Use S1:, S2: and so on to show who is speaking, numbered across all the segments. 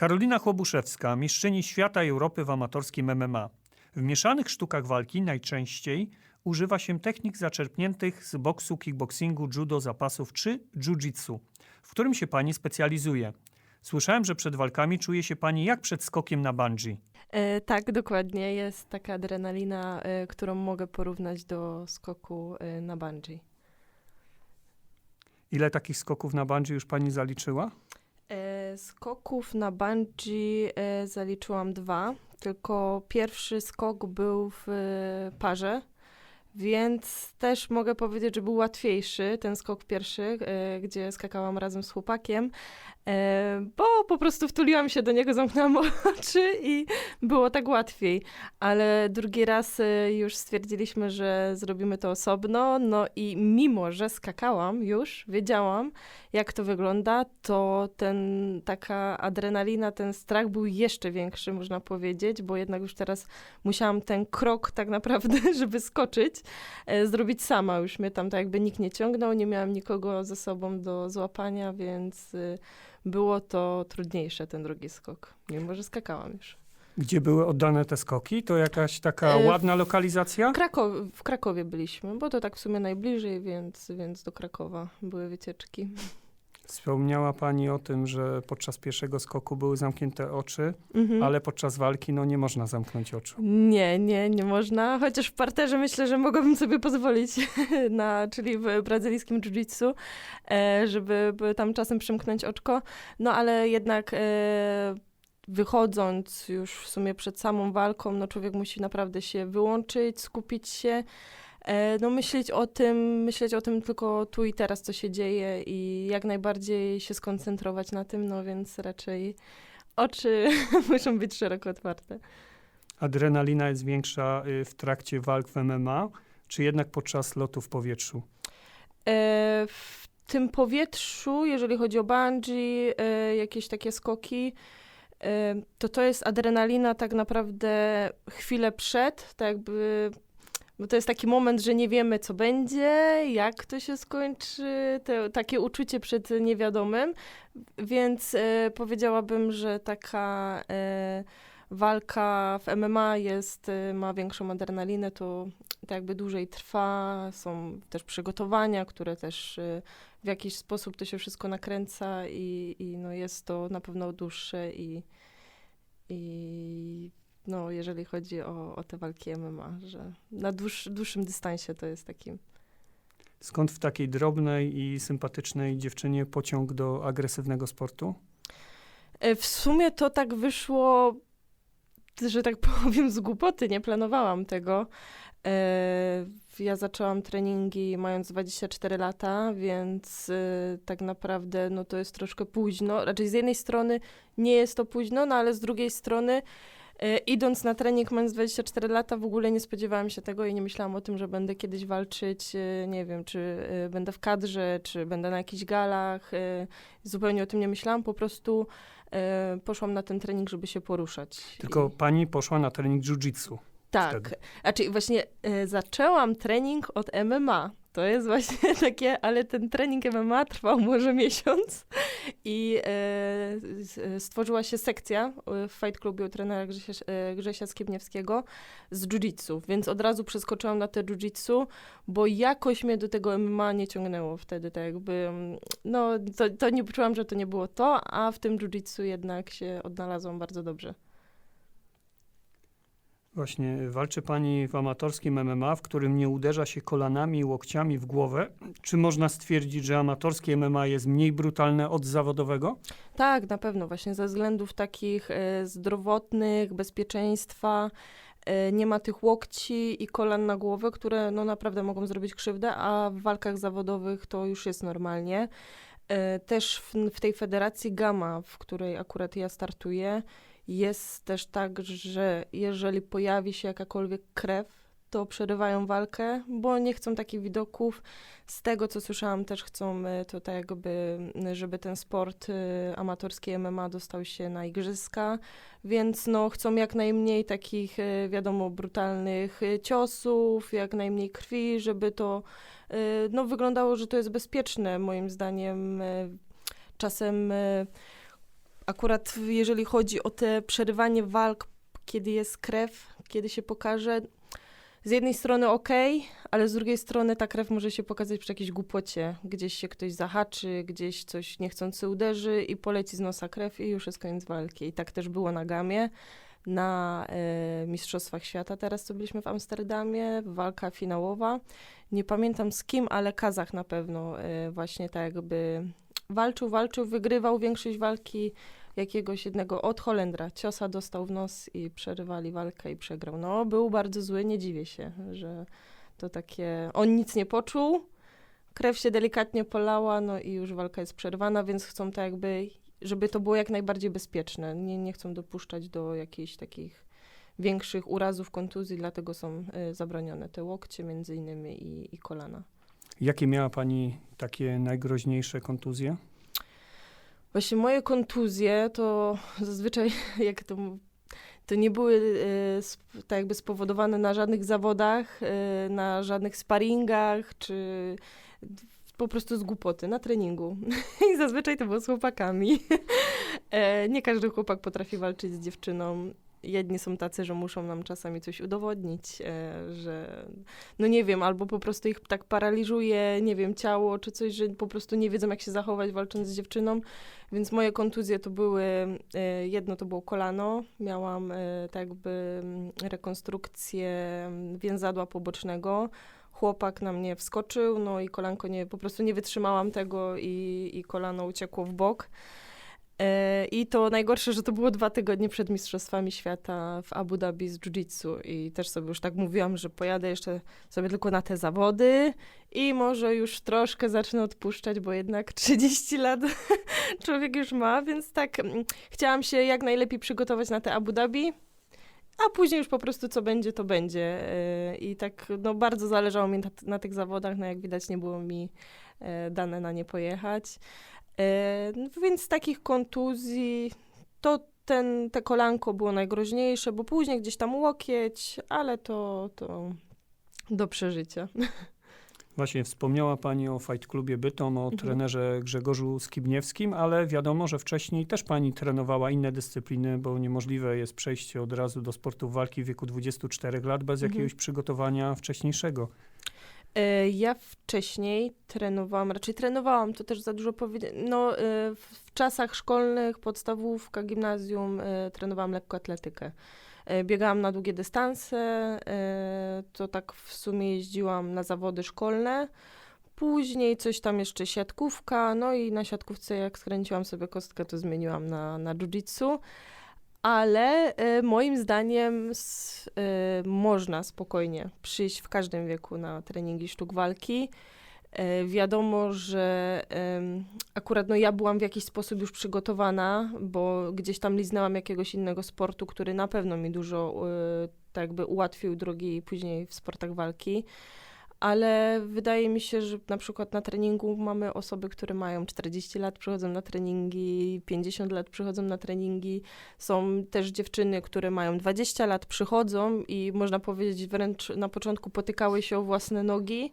S1: Karolina Chłobuszewska, mistrzyni świata i Europy w amatorskim MMA. W mieszanych sztukach walki najczęściej używa się technik zaczerpniętych z boksu, kickboxingu, judo, zapasów czy jiu-jitsu, w którym się pani specjalizuje. Słyszałem, że przed walkami czuje się pani jak przed skokiem na bungee.
S2: E, tak, dokładnie. Jest taka adrenalina, e, którą mogę porównać do skoku e, na bungee.
S1: Ile takich skoków na bungee już pani zaliczyła?
S2: E, skoków na bungee e, zaliczyłam dwa, tylko pierwszy skok był w e, parze, więc też mogę powiedzieć, że był łatwiejszy ten skok pierwszy, e, gdzie skakałam razem z chłopakiem, bo po prostu wtuliłam się do niego, zamknęłam oczy i było tak łatwiej. Ale drugi raz e, już stwierdziliśmy, że zrobimy to osobno, no i mimo, że skakałam już, wiedziałam, jak to wygląda, to ten, taka adrenalina, ten strach był jeszcze większy, można powiedzieć, bo jednak już teraz musiałam ten krok tak naprawdę, żeby skoczyć, e, zrobić sama. Już mnie tam tak jakby nikt nie ciągnął, nie miałam nikogo ze sobą do złapania, więc było to trudniejsze, ten drugi skok, mimo że skakałam już.
S1: Gdzie były oddane te skoki? To jakaś taka
S2: E, w-
S1: ładna lokalizacja?
S2: Krakow, w Krakowie byliśmy, bo to tak w sumie najbliżej, więc, więc do Krakowa były wycieczki.
S1: Wspomniała pani o tym, że podczas pierwszego skoku były zamknięte oczy,
S2: Mhm.
S1: ale podczas walki no, nie można zamknąć oczu.
S2: Nie, nie, nie można. Chociaż w parterze myślę, że mogłabym sobie pozwolić, na, czyli w brazylijskim jiu-jitsu, e, żeby by tam czasem przymknąć oczko. No ale jednak e, wychodząc już w sumie przed samą walką, no człowiek musi naprawdę się wyłączyć, skupić się. E, no myśleć o tym, myśleć o tym tylko tu i teraz, co się dzieje i jak najbardziej się skoncentrować na tym, no więc raczej oczy muszą być szeroko otwarte.
S1: Adrenalina jest większa y, w trakcie walk w MMA, czy jednak podczas lotu w powietrzu?
S2: E, w tym powietrzu, jeżeli chodzi o bungee, e, jakieś takie skoki, to to jest adrenalina tak naprawdę chwilę przed, tak jakby, bo to jest taki moment, że nie wiemy, co będzie, jak to się skończy, te, takie uczucie przed niewiadomym, więc e, powiedziałabym, że taka e, walka w MMA jest, e, ma większą adrenalinę, to tak jakby dłużej trwa, są też przygotowania, które też w jakiś sposób to się wszystko nakręca i, i no jest to na pewno dłuższe i, i no jeżeli chodzi o, o te walki MMA, że na dłuższ, dłuższym dystansie to jest taki
S1: Skąd w takiej drobnej i sympatycznej dziewczynie pociąg do agresywnego sportu?
S2: E, W sumie to tak wyszło, że tak powiem, z głupoty. Nie planowałam tego. E, Ja zaczęłam treningi mając 24 lata, więc e, tak naprawdę no to jest troszkę późno. Raczej z jednej strony nie jest to późno, no ale z drugiej strony idąc na trening mając 24 lata w ogóle nie spodziewałam się tego i nie myślałam o tym, że będę kiedyś walczyć, e, nie wiem, czy e, będę w kadrze, czy będę na jakichś galach. e, Zupełnie o tym nie myślałam, po prostu e, poszłam na ten trening, żeby się poruszać.
S1: Tylko
S2: I,
S1: pani poszła na trening jiu-jitsu.
S2: tak,
S1: wtedy.
S2: znaczy właśnie e, zaczęłam trening od MMA. To jest właśnie takie, ale ten trening MMA trwał może miesiąc i e, e, stworzyła się sekcja e, w Fight Clubie u trenera Grzesia, Grzesia z jiu-jitsu, więc od razu przeskoczyłam na te jiu-jitsu, bo jakoś mnie do tego MMA nie ciągnęło wtedy, tak jakby, mm, no to, to nie poczułam, że to nie było to, a w tym jiu-jitsu jednak się odnalazłam bardzo dobrze.
S1: Właśnie walczy pani w amatorskim MMA, w którym nie uderza się kolanami i łokciami w głowę. Czy można stwierdzić, że amatorskie MMA jest mniej brutalne od zawodowego?
S2: Tak, na pewno, właśnie ze względów takich e, zdrowotnych, bezpieczeństwa. E, nie ma tych łokci i kolan na głowę, które no naprawdę mogą zrobić krzywdę, a w walkach zawodowych to już jest normalnie. E, też w, w tej federacji Gama, w której akurat ja startuję, jest też tak, że jeżeli pojawi się jakakolwiek krew, to przerywają walkę, bo nie chcą takich widoków. Z tego, co słyszałam, też chcą e, to jakby, żeby ten sport e, amatorski MMA dostał się na igrzyska, więc no chcą jak najmniej takich, e, wiadomo, brutalnych ciosów, jak najmniej krwi, żeby to no wyglądało, że to jest bezpieczne, moim zdaniem. Czasem akurat jeżeli chodzi o te przerywanie walk, kiedy jest krew, kiedy się pokaże, z jednej strony okej, ale z drugiej strony ta krew może się pokazać przy jakiejś głupocie. Gdzieś się ktoś zahaczy, gdzieś coś niechcący uderzy i poleci z nosa krew i już jest koniec walki. I tak też było na gamie. Na e, Mistrzostwach Świata teraz, co byliśmy w Amsterdamie, walka finałowa. Nie pamiętam z kim, ale Kazach na pewno e, właśnie tak jakby walczył, walczył, wygrywał większość walki jakiegoś jednego od Holendra. Ciosa dostał w nos i przerywali walkę i przegrał. No, był bardzo zły, nie dziwię się, że to takie... On nic nie poczuł, krew się delikatnie polała, no i już walka jest przerwana, więc chcą tak jakby, żeby to było jak najbardziej bezpieczne. Nie, nie chcą dopuszczać do jakichś takich większych urazów, kontuzji, dlatego są y, zabronione te łokcie między innymi i, i kolana.
S1: Jakie miała pani takie najgroźniejsze kontuzje?
S2: Właśnie moje kontuzje to zazwyczaj, jak to, to nie były e, tak jakby spowodowane na żadnych zawodach, e, na żadnych sparingach, czy po prostu z głupoty, na treningu. I zazwyczaj to było z chłopakami. E, nie każdy chłopak potrafi walczyć z dziewczyną. Jedni są tacy, że muszą nam czasami coś udowodnić, e, że no nie wiem, albo po prostu ich tak paraliżuje, nie wiem, ciało czy coś, że po prostu nie wiedzą jak się zachować walcząc z dziewczyną. Więc moje kontuzje to były, e, jedno to było kolano, miałam e, tak jakby mm, rekonstrukcję mm, więzadła pobocznego. Chłopak na mnie wskoczył, no i kolanko nie, po prostu nie wytrzymałam tego i, i kolano uciekło w bok. E, I to najgorsze, że to było dwa tygodnie przed Mistrzostwami Świata w Abu Dhabi z jiu-jitsu i też sobie już tak mówiłam, że pojadę jeszcze sobie tylko na te zawody i może już troszkę zacznę odpuszczać, bo jednak 30 lat człowiek już ma, więc tak mm, chciałam się jak najlepiej przygotować na te Abu Dhabi, a później już po prostu co będzie, to będzie. Yy, I tak no, bardzo zależało mi na, na tych zawodach, no jak widać nie było mi e, dane na nie pojechać. E, no, więc z takich kontuzji to ten, te kolanko było najgroźniejsze, bo później gdzieś tam łokieć, ale to, to do przeżycia.
S1: Właśnie wspomniała Pani o Fight Clubie Bytom, o
S2: Mhm.
S1: trenerze Grzegorzu Skibniewskim, ale wiadomo, że wcześniej też Pani trenowała inne dyscypliny, bo niemożliwe jest przejście od razu do sportu walki w wieku 24 lat bez
S2: Mhm.
S1: jakiegoś przygotowania wcześniejszego.
S2: E, Ja wcześniej trenowałam, raczej trenowałam, to też za dużo powiedzieć. No, e, w, czasach szkolnych, podstawówka, gimnazjum, e, trenowałam lekkoatletykę. Biegałam na długie dystanse, to tak w sumie jeździłam na zawody szkolne. Później coś tam jeszcze siatkówka, no i na siatkówce jak skręciłam sobie kostkę, to zmieniłam na, na jiu-jitsu. Ale e, moim zdaniem s, e, można spokojnie przyjść w każdym wieku na treningi sztuk walki. E, wiadomo, że akurat no, ja byłam w jakiś sposób już przygotowana, bo gdzieś tam liznęłam jakiegoś innego sportu, który na pewno mi dużo tak jakby ułatwił drogi później w sportach walki. Ale wydaje mi się, że na przykład na treningu mamy osoby, które mają 40 lat, przychodzą na treningi, 50 lat przychodzą na treningi. Są też dziewczyny, które mają 20 lat, przychodzą i można powiedzieć wręcz na początku potykały się o własne nogi,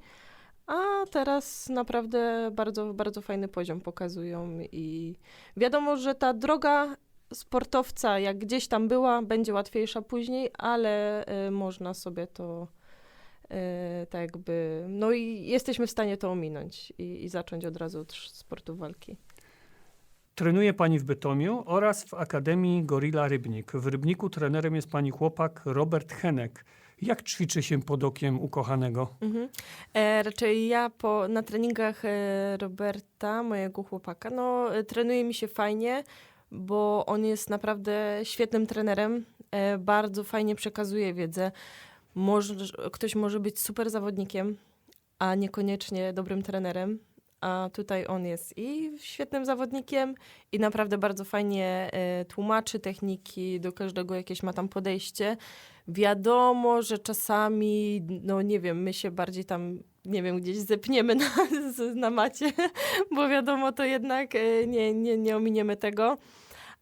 S2: a teraz naprawdę bardzo, bardzo fajny poziom pokazują i wiadomo, że ta droga sportowca, jak gdzieś tam była, będzie łatwiejsza później, ale y, można sobie to tak jakby, no i jesteśmy w stanie to ominąć i, i zacząć od razu od sportu walki.
S1: Trenuje Pani w Bytomiu oraz w Akademii Gorilla Rybnik. W Rybniku trenerem jest Pani chłopak Robert Henek. Jak ćwiczy się pod okiem ukochanego?
S2: Mhm. E, raczej ja po, na treningach e, Roberta, mojego chłopaka, no e, trenuje mi się fajnie, bo on jest naprawdę świetnym trenerem, e, bardzo fajnie przekazuje wiedzę. Może, ktoś może być super zawodnikiem, a niekoniecznie dobrym trenerem, a tutaj on jest i świetnym zawodnikiem i naprawdę bardzo fajnie e, tłumaczy techniki, do każdego jakieś ma tam podejście. Wiadomo, że czasami, no nie wiem, my się bardziej tam, nie wiem, gdzieś zepniemy na, na macie, bo wiadomo, to jednak e, nie, nie, nie ominiemy tego.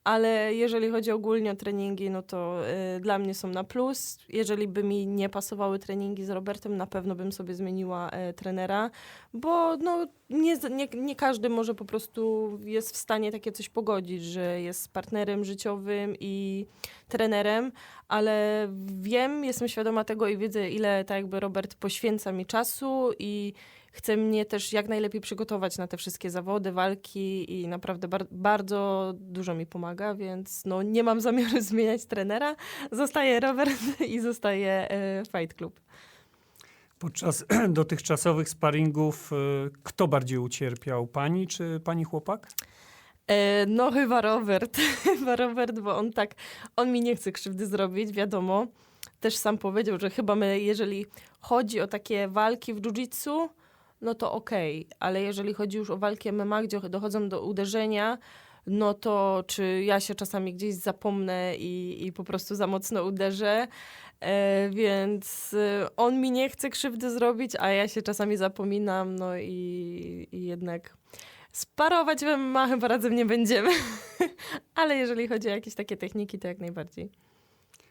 S2: Ale jeżeli chodzi ogólnie o treningi, no to y, dla mnie są na plus. Jeżeli by mi nie pasowały treningi z Robertem, na pewno bym sobie zmieniła y, trenera, bo no, nie, nie, nie każdy może po prostu jest w stanie takie coś pogodzić, że jest partnerem życiowym i trenerem, ale wiem, jestem świadoma tego i widzę, ile tak jakby Robert poświęca mi czasu i chce mnie też jak najlepiej przygotować na te wszystkie zawody, walki i naprawdę bar- bardzo dużo mi pomaga, więc no, nie mam zamiaru zmieniać trenera. Zostaje Robert i zostaje e, Fight Club.
S1: Podczas dotychczasowych sparingów y, kto bardziej ucierpiał? Pani czy pani chłopak?
S2: E, no chyba Robert, chyba Robert, bo on tak, on mi nie chce krzywdy zrobić, wiadomo. Też sam powiedział, że chyba my, jeżeli chodzi o takie walki w jiu-jitsu, no to okej, ale jeżeli chodzi już o walki MMA, gdzie dochodzą do uderzenia, no to czy ja się czasami gdzieś zapomnę i, i po prostu za mocno uderzę, e, więc e, on mi nie chce krzywdy zrobić, a ja się czasami zapominam, no i, i jednak sparować w MMA chyba razem nie będziemy, ale jeżeli chodzi o jakieś takie techniki, to jak najbardziej.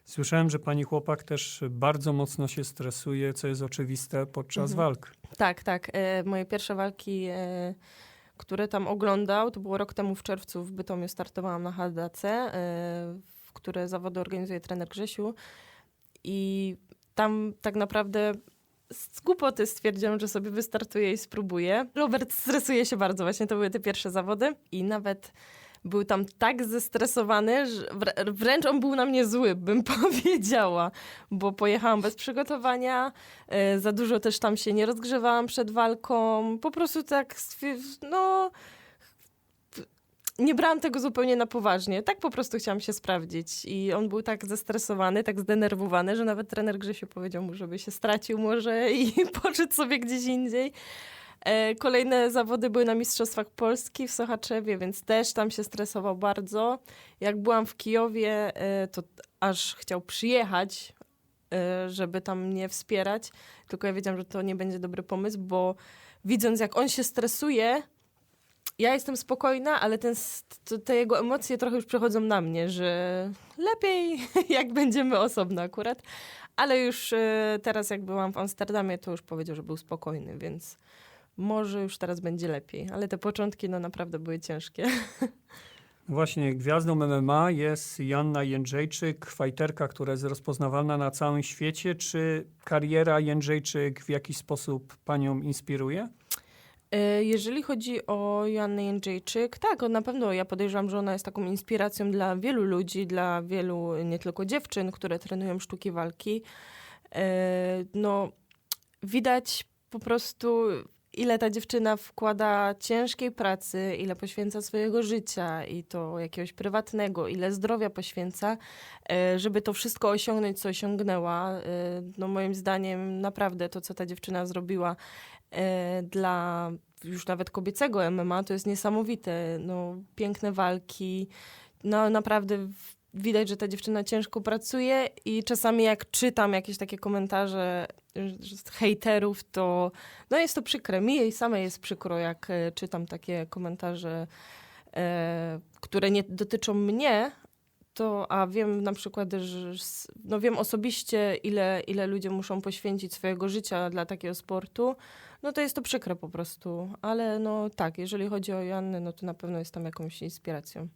S1: Słyszałem, że pani chłopak też bardzo mocno się stresuje, co jest oczywiste podczas
S2: Mhm.
S1: walk.
S2: Tak, tak. E, moje pierwsze walki, e, które tam oglądał, to było rok temu w czerwcu w Bytomiu startowałam na HDC, e, w które zawody organizuje trener Grzesiu i tam tak naprawdę z głupoty stwierdziłam, że sobie wystartuję i spróbuję. Robert stresuje się bardzo, właśnie to były te pierwsze zawody i nawet był tam tak zestresowany, że wr- wręcz on był na mnie zły, bym powiedziała, bo pojechałam bez przygotowania, e, za dużo też tam się nie rozgrzewałam przed walką, po prostu tak, no nie brałam tego zupełnie na poważnie. Tak po prostu chciałam się sprawdzić. I on był tak zestresowany, tak zdenerwowany, że nawet trener Grzesiu powiedział mu, żeby się stracił może i poszedł sobie gdzieś indziej. E, Kolejne zawody były na Mistrzostwach Polski w Sochaczewie, więc też tam się stresował bardzo. Jak byłam w Kijowie, e, to aż chciał przyjechać, e, żeby tam mnie wspierać. Tylko ja wiedziałam, że to nie będzie dobry pomysł, bo widząc jak on się stresuje, ja jestem spokojna, ale ten, te jego emocje trochę już przechodzą na mnie, że lepiej jak będziemy osobno akurat. Ale już teraz jak byłam w Amsterdamie, to już powiedział, że był spokojny, więc może już teraz będzie lepiej. Ale te początki no naprawdę były ciężkie.
S1: Właśnie gwiazdą MMA jest Janna Jędrzejczyk, fajterka, która jest rozpoznawalna na całym świecie. Czy kariera Jędrzejczyk w jakiś sposób panią inspiruje?
S2: E, Jeżeli chodzi o Joannę Jędrzejczyk, tak, na pewno ja podejrzewam, że ona jest taką inspiracją dla wielu ludzi, dla wielu nie tylko dziewczyn, które trenują sztuki walki. E, No, widać po prostu, ile ta dziewczyna wkłada ciężkiej pracy, ile poświęca swojego życia i to jakiegoś prywatnego, ile zdrowia poświęca, e, żeby to wszystko osiągnąć, co osiągnęła. E, No, moim zdaniem, naprawdę to, co ta dziewczyna zrobiła, e, dla już nawet kobiecego MMA to jest niesamowite. No, piękne walki. No, naprawdę widać, że ta dziewczyna ciężko pracuje i czasami jak czytam jakieś takie komentarze hejterów, to no jest to przykre. Mi jej samej jest przykro, jak e, czytam takie komentarze, e, które nie dotyczą mnie, to, a wiem na przykład, że no wiem osobiście, ile, ile ludzie muszą poświęcić swojego życia dla takiego sportu, no to jest to przykre po prostu. Ale no tak, jeżeli chodzi o Joannę, no to na pewno jest tam jakąś inspiracją.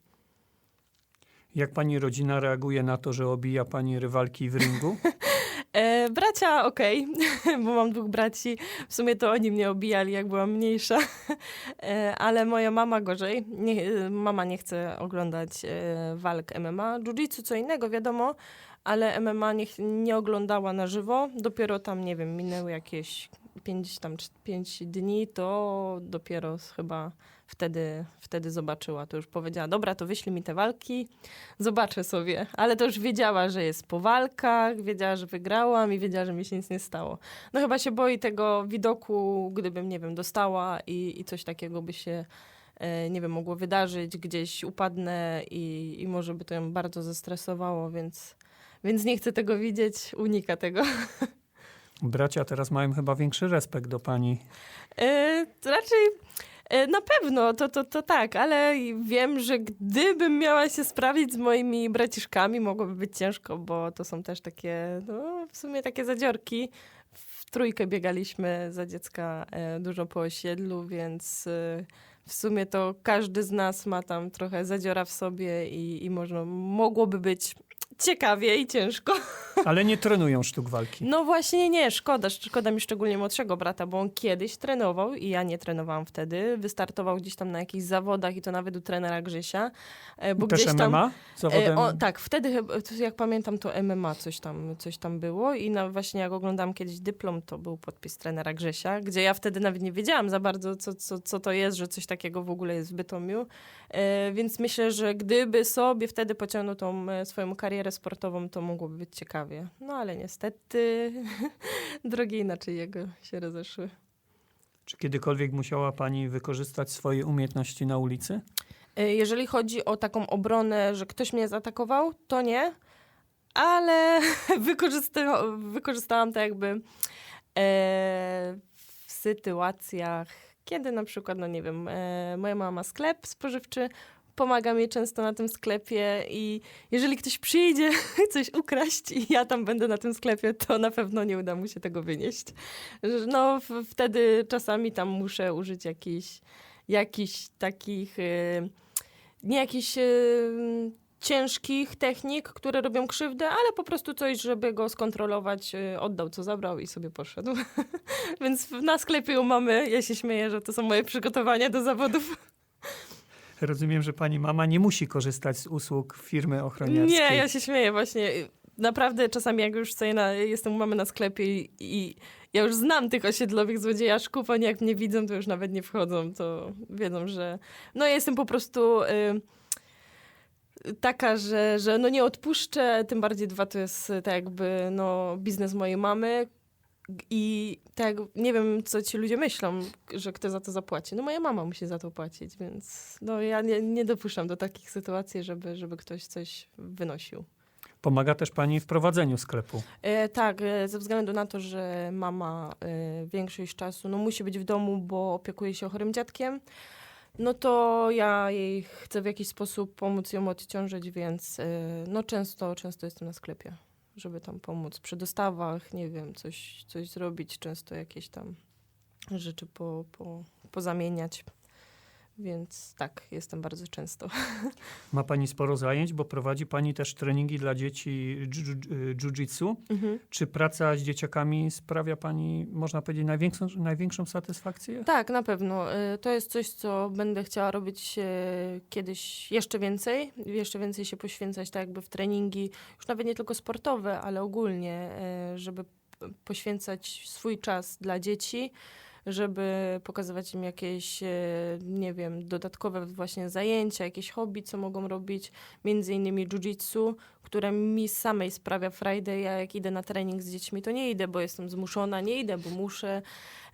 S1: Jak pani rodzina reaguje na to, że obija pani rywalki w ringu?
S2: E, bracia okej, bo mam dwóch braci. W sumie to oni mnie obijali, jak byłam mniejsza. E, ale moja mama gorzej. Nie, e, mama nie chce oglądać e, walk MMA. Jiu-jitsu co innego, wiadomo, ale MMA nie, nie oglądała na żywo. Dopiero tam, nie wiem, minęły jakieś pięć, tam, cz- pięć dni, to dopiero chyba wtedy, wtedy zobaczyła. To już powiedziała, dobra, to wyślij mi te walki, zobaczę sobie. Ale to już wiedziała, że jest po walkach, wiedziała, że wygrałam i wiedziała, że mi się nic nie stało. No chyba się boi tego widoku, gdybym, nie wiem, dostała i, i coś takiego by się, e, nie wiem, mogło wydarzyć, gdzieś upadnę i, i może by to ją bardzo zestresowało, więc, więc nie chcę tego widzieć, unika tego.
S1: Bracia teraz mają chyba większy respekt do pani.
S2: To raczej Na pewno, to, to, to tak, ale wiem, że gdybym miała się sprawić z moimi braciszkami, mogłoby być ciężko, bo to są też takie, no w sumie takie zadziorki. W trójkę biegaliśmy za dziecka e, dużo po osiedlu, więc e, w sumie to każdy z nas ma tam trochę zadziora w sobie i, i można, mogłoby być ciekawie i ciężko.
S1: Ale nie trenują sztuk walki.
S2: No właśnie nie, szkoda. Szkoda mi szczególnie młodszego brata, bo on kiedyś trenował i ja nie trenowałam wtedy. Wystartował gdzieś tam na jakichś zawodach i to nawet u trenera Grzesia. e, Bo
S1: Też
S2: gdzieś tam,
S1: MMA? Zawodem?
S2: E, o, tak, wtedy jak pamiętam, to MMA coś tam, coś tam było i na, właśnie jak oglądałam kiedyś dyplom, to był podpis trenera Grzesia, gdzie ja wtedy nawet nie wiedziałam za bardzo, co, co, co to jest, że coś takiego w ogóle jest w Bytomiu. E, więc myślę, że gdyby sobie wtedy pociągnął tą e, swoją karierę sportową, to mogłoby być ciekawie. No ale niestety drogi inaczej jego się rozeszły.
S1: Czy kiedykolwiek musiała pani wykorzystać swoje umiejętności na ulicy?
S2: E, Jeżeli chodzi o taką obronę, że ktoś mnie zaatakował, to nie, ale wykorzysta wykorzystałam to jakby e, w sytuacjach, kiedy na przykład, no nie wiem, e, moja mama ma sklep spożywczy, pomaga mi często na tym sklepie i jeżeli ktoś przyjdzie coś ukraść i ja tam będę na tym sklepie, to na pewno nie uda mu się tego wynieść. No wtedy czasami tam muszę użyć jakichś jakichś takich, y, nie jakichś y, ciężkich technik, które robią krzywdę, ale po prostu coś, żeby go skontrolować, y, oddał co zabrał i sobie poszedł. Więc na sklepie mamy, ja się śmieję, że to są moje przygotowania do zawodów.
S1: Rozumiem, że pani mama nie musi korzystać z usług firmy ochroniarskiej.
S2: Nie, ja się śmieję właśnie. Naprawdę czasami jak już na, jestem u mamy na sklepie i, i ja już znam tych osiedlowych złodziejaszków, oni jak mnie widzą, to już nawet nie wchodzą, to wiedzą, że no ja jestem po prostu y, taka, że, że no nie odpuszczę, tym bardziej dwa to jest tak jakby no biznes mojej mamy i tak nie wiem, co ci ludzie myślą, że kto za to zapłaci. No moja mama musi za to płacić, więc no ja nie, nie dopuszczam do takich sytuacji, żeby, żeby ktoś coś wynosił.
S1: Pomaga też pani w prowadzeniu sklepu.
S2: E, tak, e, ze względu na to, że mama e, większość czasu no, musi być w domu, bo opiekuje się chorym dziadkiem, no to ja jej chcę w jakiś sposób pomóc ją odciążyć, więc e, no często, często jestem na sklepie, żeby tam pomóc przy dostawach, nie wiem, coś, coś zrobić, często jakieś tam rzeczy po, po, pozamieniać. Więc tak, jestem bardzo często.
S1: Ma pani sporo zajęć, bo prowadzi pani też treningi dla dzieci dżu- jiu-jitsu.
S2: Mhm.
S1: Czy praca z dzieciakami sprawia pani, można powiedzieć, największą, największą satysfakcję?
S2: Tak, na pewno. Y, To jest coś, co będę chciała robić e, kiedyś jeszcze więcej. Jeszcze więcej się poświęcać tak jakby w treningi, już nawet nie tylko sportowe, ale ogólnie, e, żeby poświęcać swój czas dla dzieci, żeby pokazywać im jakieś, e, nie wiem, dodatkowe właśnie zajęcia, jakieś hobby, co mogą robić, między innymi jiu-jitsu, które mi samej sprawia frajdę. Ja jak idę na trening z dziećmi, to nie idę, bo jestem zmuszona, nie idę, bo muszę,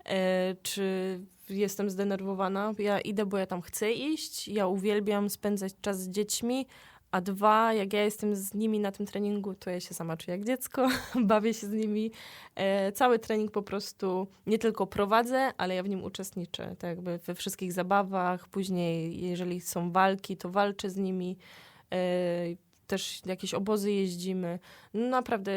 S2: e, czy jestem zdenerwowana. Ja idę, bo ja tam chcę iść. Ja uwielbiam spędzać czas z dziećmi. A dwa, jak ja jestem z nimi na tym treningu, to ja się sama czuję jak dziecko, bawię się z nimi. E, cały trening po prostu nie tylko prowadzę, ale ja w nim uczestniczę. Tak jakby we wszystkich zabawach. Później, jeżeli są walki, to walczę z nimi. E, też jakieś obozy jeździmy. No naprawdę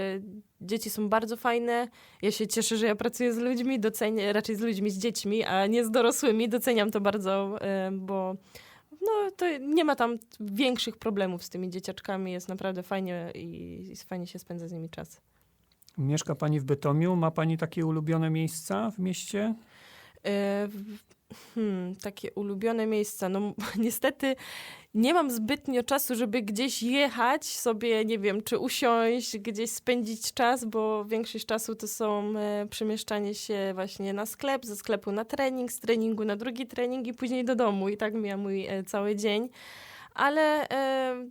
S2: dzieci są bardzo fajne. Ja się cieszę, że ja pracuję z ludźmi, docenię, raczej z ludźmi, z dziećmi, a nie z dorosłymi. Doceniam to bardzo, e, bo no, to nie ma tam większych problemów z tymi dzieciaczkami. Jest naprawdę fajnie i, i fajnie się spędza z nimi czas.
S1: Mieszka pani w Bytomiu. Ma pani takie ulubione miejsca w mieście?
S2: Hmm, takie ulubione miejsca. No niestety nie mam zbytnio czasu, żeby gdzieś jechać sobie, nie wiem, czy usiąść, gdzieś spędzić czas, bo większość czasu to są e, przemieszczanie się właśnie na sklep, ze sklepu na trening, z treningu na drugi trening i później do domu. I tak mija mój e, cały dzień. Ale e,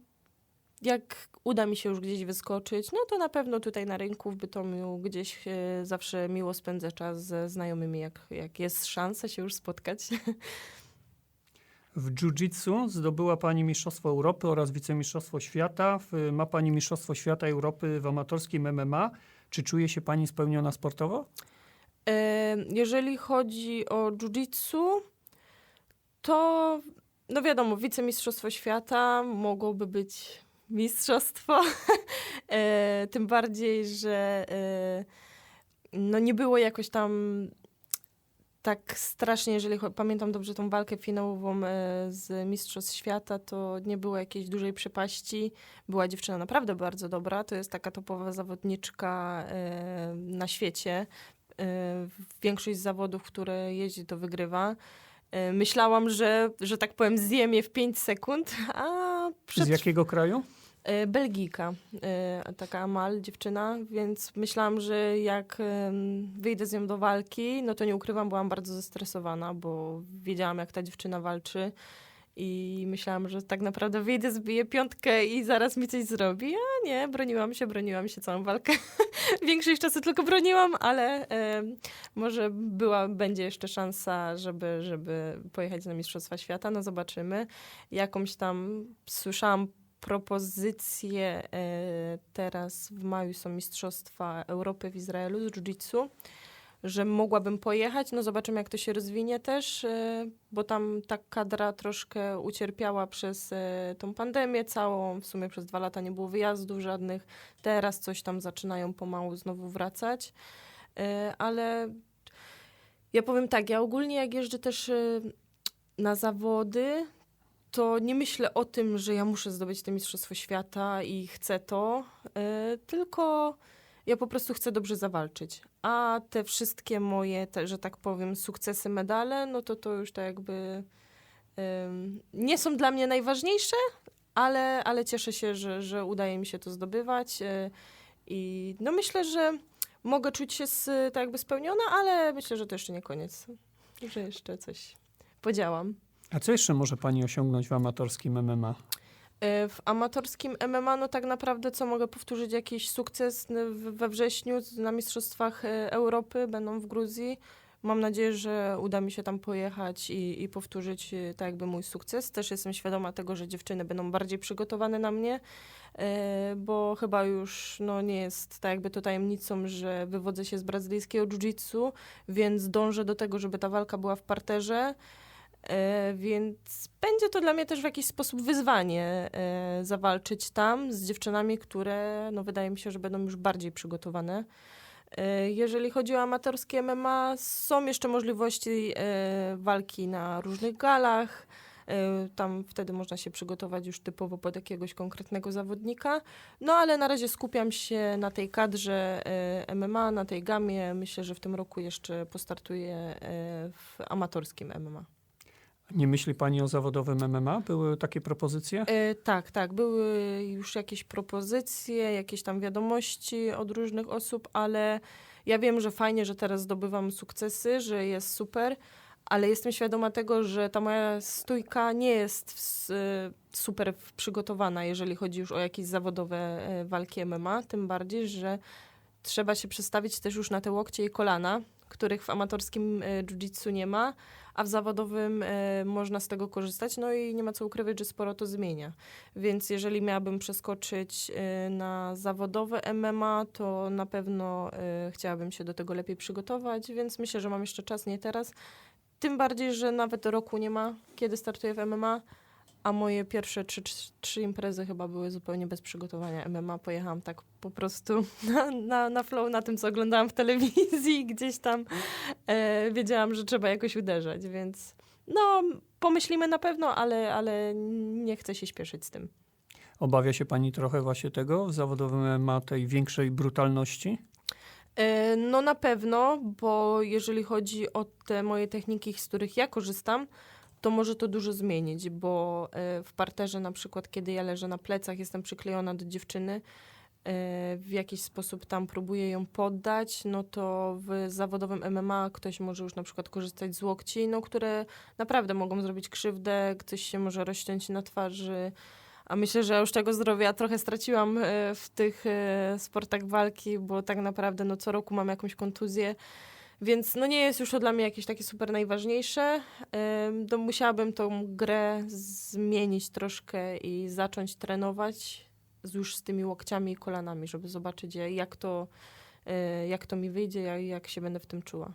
S2: jak uda mi się już gdzieś wyskoczyć, no to na pewno tutaj na rynku w Bytomiu gdzieś e, zawsze miło spędzę czas ze znajomymi, jak, jak jest szansa się już spotkać.
S1: W jiu-jitsu zdobyła pani Mistrzostwo Europy oraz Wicemistrzostwo Świata. Ma pani Mistrzostwo Świata Europy w amatorskim MMA. Czy czuje się pani spełniona sportowo?
S2: E, Jeżeli chodzi o jiu-jitsu, To, no wiadomo, wicemistrzostwo świata mogłoby być mistrzostwo. e, tym bardziej, że e, no nie było jakoś tam tak strasznie, jeżeli pamiętam dobrze tą walkę finałową e, z Mistrzostw Świata, to nie było jakiejś dużej przepaści. Była dziewczyna naprawdę bardzo dobra. To jest taka topowa zawodniczka na świecie. Większość zawodów, które jeździ, to wygrywa. Myślałam, że, że tak powiem, zjem je w 5 sekund, a przed
S1: Z jakiego kraju?
S2: E, Belgijka, e, taka Amal, dziewczyna, więc myślałam, że jak wyjdę z nią do walki, no to nie ukrywam, byłam bardzo zestresowana, bo wiedziałam, jak ta dziewczyna walczy i myślałam, że tak naprawdę wyjdę, zbiję piątkę i zaraz mi coś zrobi, a nie, broniłam się, broniłam się całą walkę. Większość czasu tylko broniłam, ale em, może była, będzie jeszcze szansa, żeby, żeby pojechać na Mistrzostwa Świata, no zobaczymy. Jakąś tam słyszałam propozycje. e, Teraz w maju są Mistrzostwa Europy w Izraelu z jiu-jitsu, że mogłabym pojechać. No zobaczymy, jak to się rozwinie też, e, bo tam ta kadra troszkę ucierpiała przez e, tą pandemię całą. W sumie przez dwa lata nie było wyjazdów żadnych. Teraz coś tam zaczynają pomału znowu wracać. Ale ja powiem tak, ja ogólnie jak jeżdżę też na zawody, to nie myślę o tym, że ja muszę zdobyć to Mistrzostwo Świata i chcę to, y, tylko ja po prostu chcę dobrze zawalczyć. A te wszystkie moje, te, że tak powiem, sukcesy, medale, no to to już tak jakby nie są dla mnie najważniejsze, ale, ale cieszę się, że, że udaje mi się to zdobywać. y, I no myślę, że mogę czuć się z, tak jakby spełniona, ale myślę, że to jeszcze nie koniec. Że jeszcze coś podziałam.
S1: A co jeszcze może pani osiągnąć w amatorskim MMA?
S2: E, W amatorskim MMA, no tak naprawdę, co mogę powtórzyć, jakiś sukces we wrześniu na Mistrzostwach e, Europy, będą w Gruzji. Mam nadzieję, że uda mi się tam pojechać i, i powtórzyć e, tak jakby mój sukces. Też jestem świadoma tego, że dziewczyny będą bardziej przygotowane na mnie, bo chyba już no, nie jest tak jakby to tajemnicą, że wywodzę się z brazylijskiego jiu-jitsu, więc dążę do tego, żeby ta walka była w parterze. E, więc będzie to dla mnie też w jakiś sposób wyzwanie e, zawalczyć tam z dziewczynami, które no, wydaje mi się, że będą już bardziej przygotowane. E, jeżeli chodzi o amatorskie MMA, są jeszcze możliwości walki na różnych galach. Tam wtedy można się przygotować już typowo pod jakiegoś konkretnego zawodnika. No ale na razie skupiam się na tej kadrze MMA, na tej gamie. Myślę, że w tym roku jeszcze postartuję w amatorskim MMA.
S1: Nie myśli pani o zawodowym MMA? Były takie propozycje?
S2: E, tak, tak. Były już jakieś propozycje, jakieś tam wiadomości od różnych osób, ale ja wiem, że fajnie, że teraz zdobywam sukcesy, że jest super, ale jestem świadoma tego, że ta moja stójka nie jest w, e, super przygotowana, jeżeli chodzi już o jakieś zawodowe e, walki MMA, tym bardziej, że trzeba się przestawić też już na te łokcie i kolana, których w amatorskim e, jiu-jitsu nie ma, a w zawodowym e, można z tego korzystać, no i nie ma co ukrywać, że sporo to zmienia. Więc jeżeli miałabym przeskoczyć e, na zawodowe MMA, to na pewno chciałabym się do tego lepiej przygotować, więc myślę, że mam jeszcze czas, nie teraz. Tym bardziej, że nawet roku nie ma, kiedy startuję w MMA, a moje pierwsze trzy, trzy, trzy imprezy chyba były zupełnie bez przygotowania MMA. Pojechałam tak po prostu na, na, na flow, na tym, co oglądałam w telewizji, gdzieś tam e, wiedziałam, że trzeba jakoś uderzać, więc no, pomyślimy na pewno, ale, ale nie chcę się śpieszyć z tym.
S1: Obawia się pani trochę właśnie tego w zawodowym MMA, tej większej brutalności?
S2: E, No na pewno, bo jeżeli chodzi o te moje techniki, z których ja korzystam, to może to dużo zmienić, bo e, w parterze na przykład, kiedy ja leżę na plecach, jestem przyklejona do dziewczyny, e, w jakiś sposób tam próbuję ją poddać, no to w zawodowym MMA ktoś może już na przykład korzystać z łokci, no, które naprawdę mogą zrobić krzywdę, ktoś się może rozciąć na twarzy, a myślę, że już tego zdrowia trochę straciłam e, w tych sportach walki, bo tak naprawdę no, co roku mam jakąś kontuzję. Więc no nie jest już to dla mnie jakieś takie super najważniejsze. To musiałabym tą grę zmienić troszkę i zacząć trenować już z tymi łokciami i kolanami, żeby zobaczyć jak to, y, jak to mi wyjdzie, jak, jak się będę w tym czuła.